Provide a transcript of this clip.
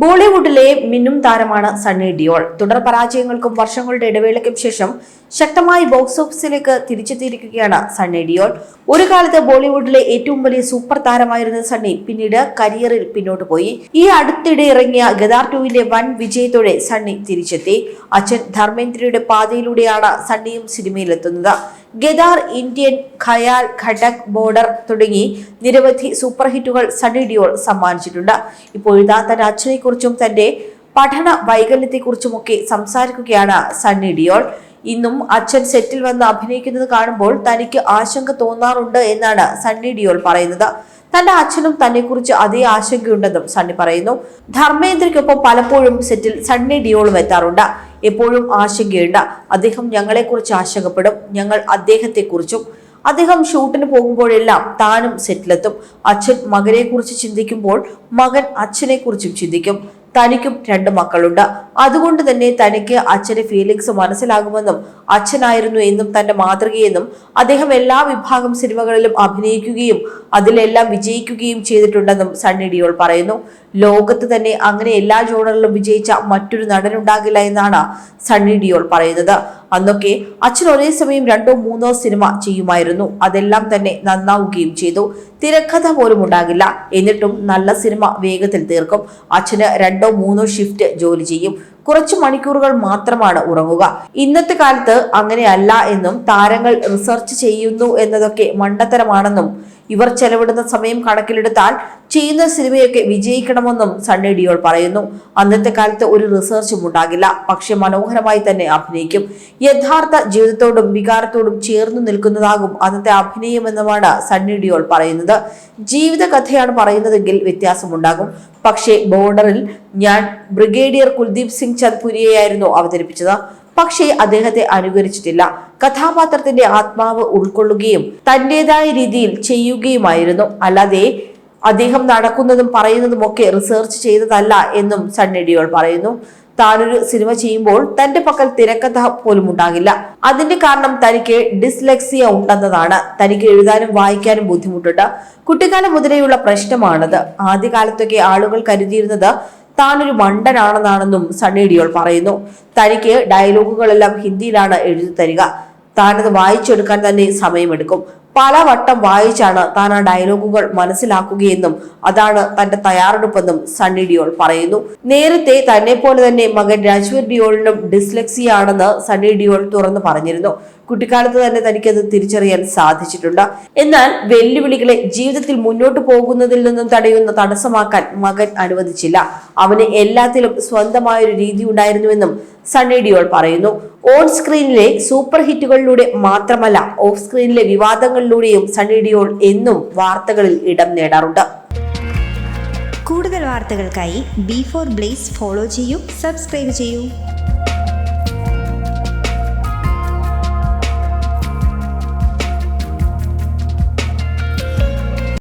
ബോളിവുഡിലെ മിന്നും താരമാണ് സണ്ണി ഡിയോൾ. തുടർ പരാജയങ്ങൾക്കും വർഷങ്ങളുടെ ഇടവേളയ്ക്കും ശേഷം ശക്തമായി ബോക്സ് ഓഫീസിലേക്ക് തിരിച്ചെത്തിയിരിക്കുകയാണ് സണ്ണി ഡിയോൾ. ഒരു കാലത്ത് ബോളിവുഡിലെ ഏറ്റവും വലിയ സൂപ്പർ താരമായിരുന്ന സണ്ണി പിന്നീട് കരിയറിൽ പിന്നോട്ട് പോയി. ഈ അടുത്തിടെ ഇറങ്ങിയ ഗദാർ ടൂവിലെ വൻ വിജയത്തോടെ സണ്ണി തിരിച്ചെത്തി. അച്ഛൻ ധർമ്മേന്ദ്രയുടെ പാതയിലൂടെയാണ് സണ്ണിയും സിനിമയിലെത്തുന്നത്. ഗദാർ ഇന്ത്യൻ ഖയാൽ ഖഡക് ബോർഡർ തുടങ്ങി നിരവധി സൂപ്പർ ഹിറ്റുകൾ സണ്ണി ഡിയോൾ സമ്മാനിച്ചിട്ടുണ്ട്. ഇപ്പോഴിതാ തന്റെ അച്ഛനെക്കുറിച്ചും തന്റെ പഠന വൈകല്യത്തെക്കുറിച്ചുമൊക്കെ സംസാരിക്കുകയാണ് സണ്ണി ഡിയോൾ. ഇന്നും അച്ഛൻ സെറ്റിൽ വന്ന് അഭിനയിക്കുന്നത് കാണുമ്പോൾ തനിക്ക് ആശങ്ക തോന്നാറുണ്ട് എന്നാണ് സണ്ണി ഡിയോൾ പറയുന്നത്. തന്റെ അച്ഛനും തന്നെക്കുറിച്ച് അതേ ആശങ്കയുണ്ടെന്നും സണ്ണി പറയുന്നു. ധർമ്മേന്ദ്രയ്ക്കൊപ്പം പലപ്പോഴും സെറ്റിൽ സണ്ണി ഡിയോളും എത്താറുണ്ട്. എപ്പോഴും ആശങ്കയുണ്ട്. അദ്ദേഹം ഞങ്ങളെക്കുറിച്ച് ആശങ്കപ്പെടും. ഞങ്ങൾ അദ്ദേഹത്തെക്കുറിച്ചും അദ്ദേഹം ഷൂട്ടിന് പോകുമ്പോഴെല്ലാം താനും സെറ്റിലെത്തും അച്ഛൻ മകനെക്കുറിച്ച് ചിന്തിക്കുമ്പോൾ മകൻ അച്ഛനെക്കുറിച്ചും ചിന്തിക്കും. തനിക്കും രണ്ട് മക്കളുണ്ട്. അതുകൊണ്ട് തന്നെ തനിക്ക് അച്ഛന്റെ ഫീലിങ്സ് മനസ്സിലാകുമെന്നും അച്ഛനായിരുന്നു എന്നും തന്റെ മാതൃകയെന്നും അദ്ദേഹം എല്ലാ വിഭാഗം സിനിമകളിലും അഭിനയിക്കുകയും അതിലെല്ലാം വിജയിക്കുകയും ചെയ്തിട്ടുണ്ടെന്നും സണ്ണി ഡിയോൾ പറയുന്നു. ലോകത്ത് തന്നെ അങ്ങനെ എല്ലാ ജോണറിലും വിജയിച്ച മറ്റൊരു നടനുണ്ടാകില്ല എന്നാണ് സണ്ണി ഡിയോൾ പറയുന്നത്. അന്നൊക്കെ അച്ഛൻ ഒരേ സമയം രണ്ടോ മൂന്നോ സിനിമ ചെയ്യുമായിരുന്നു. അതെല്ലാം തന്നെ നന്നാവുകയും ചെയ്തു. തിരക്കഥ പോലും ഉണ്ടാകില്ല. എന്നിട്ടും നല്ല സിനിമ വേഗത്തിൽ തീർക്കും. അച്ഛന് രണ്ടോ മൂന്നോ ഷിഫ്റ്റ് ജോലി ചെയ്യും. കുറച്ച് മണിക്കൂറുകൾ മാത്രമാണ് ഉറങ്ങുക. ഇന്നത്തെ കാലത്ത് അങ്ങനെയല്ല എന്നും താരങ്ങൾ റിസർച്ച് ചെയ്യുന്നു എന്നതൊക്കെ മണ്ടത്തരമാണെന്നും ഇവർ ചെലവിടുന്ന സമയം കണക്കിലെടുത്താൽ ചെയ്യുന്ന സിനിമയൊക്കെ വിജയിക്കണമെന്നും സണ്ണി ഡിയോൾ പറയുന്നു. അന്നത്തെ കാലത്ത് ഒരു റിസർച്ചും ഉണ്ടാകില്ല. പക്ഷെ മനോഹരമായി തന്നെ അഭിനയിക്കും. യഥാർത്ഥ ജീവിതത്തോടും വികാരത്തോടും ചേർന്നു നിൽക്കുന്നതാകും അന്നത്തെ അഭിനയമെന്നുമാണ് സണ്ണി ഡിയോൾ പറയുന്നത്. ജീവിത കഥയാണ് പറയുന്നതെങ്കിൽ വ്യത്യാസമുണ്ടാകും. പക്ഷേ ബോർഡറിൽ ഞാൻ ബ്രിഗേഡിയർ കുൽദീപ് സിംഗ് ചന്ദ്പുരിയെയായിരുന്നു അവതരിപ്പിച്ചത്. പക്ഷേ അദ്ദേഹത്തെ അനുകരിച്ചിട്ടില്ല. കഥാപാത്രത്തിന്റെ ആത്മാവ് ഉൾക്കൊള്ളുകയും തന്റേതായ രീതിയിൽ ചെയ്യുകയുമായിരുന്നു. അല്ലാതെ അദ്ദേഹം നടക്കുന്നതും പറയുന്നതും ഒക്കെ റിസർച്ച് ചെയ്തതല്ല എന്നും സണ്ണിഡിയോൾ പറയുന്നു. താനൊരു സിനിമ ചെയ്യുമ്പോൾ തന്റെ പക്കൽ തിരക്കഥ പോലും ഉണ്ടാകില്ല. അതിന്റെ കാരണം തനിക്ക് ഡിസ്ലെക്സിയ ഉണ്ടെന്നതാണ്. തനിക്ക് എഴുതാനും വായിക്കാനും ബുദ്ധിമുട്ടുണ്ട്. കുട്ടിക്കാലം മുതലേയുള്ള പ്രശ്നമാണത്. ആദ്യകാലത്തൊക്കെ ആളുകൾ കരുതിയിരുന്നത് താനൊരു മണ്ടനാണെന്നാണെന്നും സണ്ണി ഡിയോൾ പറയുന്നു. തനിക്ക് ഡയലോഗുകളെല്ലാം ഹിന്ദിയിലാണ് എഴുതി തരിക. താനത് വായിച്ചെടുക്കാൻ തന്നെ സമയമെടുക്കും. പലവട്ടം വായിച്ചാണ് താൻ ആ ഡയലോഗുകൾ മനസ്സിലാക്കുകയെന്നും അതാണ് തന്റെ തയ്യാറെടുപ്പെന്നും സണ്ണി ഡിയോൾ പറയുന്നു. നേരത്തെ തന്നെ പോലെ തന്നെ മകൻ രാജ്വീർ ഡിയോളിനും ഡിസ്ലെക്സിയാണെന്ന് സണ്ണി ഡിയോൾ തുറന്നു പറഞ്ഞിരുന്നു. കുട്ടിക്കാലത്ത് തന്നെ തനിക്കത് തിരിച്ചറിയാൻ സാധിച്ചിട്ടുണ്ട്. എന്നാൽ വെല്ലുവിളികളെ ജീവിതത്തിൽ മുന്നോട്ട് പോകുന്നതിൽ നിന്നും തടയുന്ന തടസ്സമാക്കാൻ മകൻ അനുവദിച്ചില്ല. അവന് എല്ലാത്തിലും സ്വന്തമായൊരു രീതി ഉണ്ടായിരുന്നുവെന്നും സണ്ണി ഡിയോൾ പറയുന്നു. ഓൺ സ്ക്രീനിലെ സൂപ്പർ ഹിറ്റുകളിലൂടെ മാത്രമല്ല ഓഫ് സ്ക്രീനിലെ വിവാദങ്ങളിലൂടെയും സണ്ണി ഡിയോൾ എന്നും വാർത്തകളിൽ ഇടം നേടാറുണ്ട്. കൂടുതൽ വാർത്തകൾക്കായി ബി ഫോർ ബ്ലേസ് ഫോളോ ചെയ്യൂ സബ്സ്ക്രൈബ് ചെയ്യൂ.